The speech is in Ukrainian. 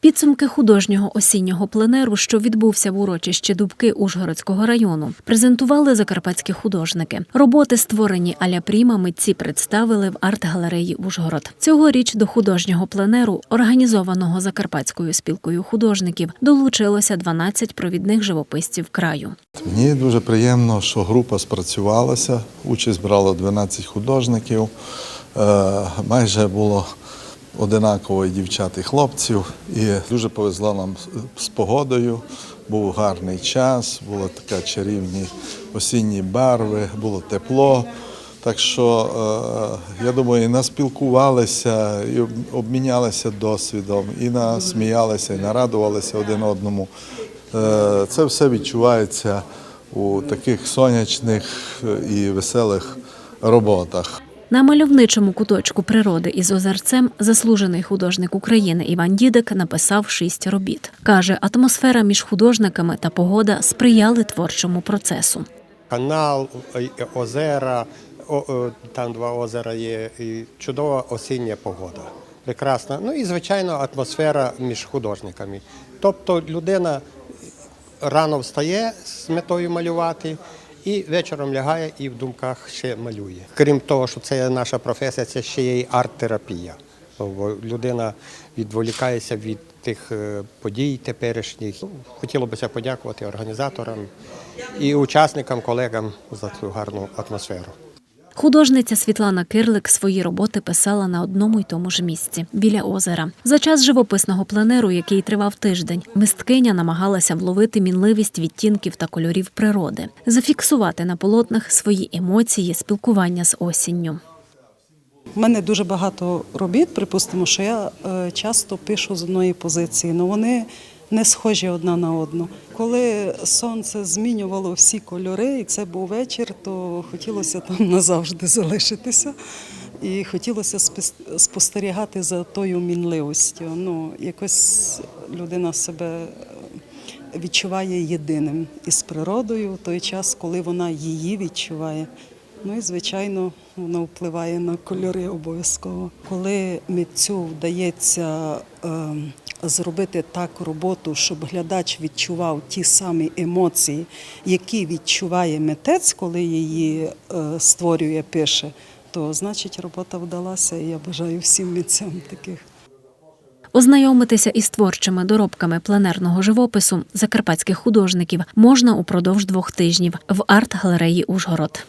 Підсумки художнього осіннього пленеру, що відбувся в урочищі Дубки Ужгородського району, презентували закарпатські художники. Роботи, створені аля Пріма, митці представили в арт-галереї Ужгород. Цьогоріч до художнього пленеру, організованого Закарпатською спілкою художників, долучилося 12 провідних живописців краю. Мені дуже приємно, що група спрацювалася. Участь брало 12 художників. Е, Майже було одинаково і дівчат і хлопців. І дуже повезло нам з- погодою. Був гарний час, були така чарівні осінні барви, було тепло. Так що е, я думаю, і наспілкувалися, і обмінялися досвідом, і насміялися, і нарадувалися один одному. Е, Це все відчувається у таких сонячних е, і веселих роботах. На мальовничому куточку природи із озерцем заслужений художник України Іван Дідик написав шість робіт. Каже, атмосфера між художниками та погода сприяли творчому процесу. канал, е, озера, о- о, там два озера є, і чудова осіння погода. Прекрасна. Ну і звичайно атмосфера між художниками. Тобто людина рано встає з метою малювати. І вечором лягає і в думках ще малює. Крім того, що це наша професія, це ще є і арт-терапія. Бо людина відволікається від тих е, подій теперішніх. Хотіло б подякувати організаторам і учасникам, колегам за цю гарну атмосферу. Художниця Світлана Кирлик свої роботи писала на одному й тому ж місці біля озера. За час живописного пленеру, який тривав тиждень, мисткиня намагалася вловити мінливість відтінків та кольорів природи, зафіксувати на полотнах свої емоції, спілкування з осінню. У мене дуже багато робіт, припустимо, що я е, часто пишу з одної позиції, але вони не схожі одна на одну. Коли сонце змінювало всі кольори, і це був вечір, то хотілося там назавжди залишитися. І хотілося спостерігати за тою мінливостю. Ну, якось людина себе відчуває єдиним із природою в той час, коли вона її відчуває. Ну і звичайно, воно впливає на кольори обов'язково. Коли митцю вдається е, зробити так роботу, щоб глядач відчував ті самі емоції, які відчуває митець, коли її е, створює, пише, то значить робота вдалася. І я бажаю всім митцям таких. Ознайомитися із творчими доробками пленерного живопису закарпатських художників можна упродовж двох тижнів в арт-галереї Ужгород.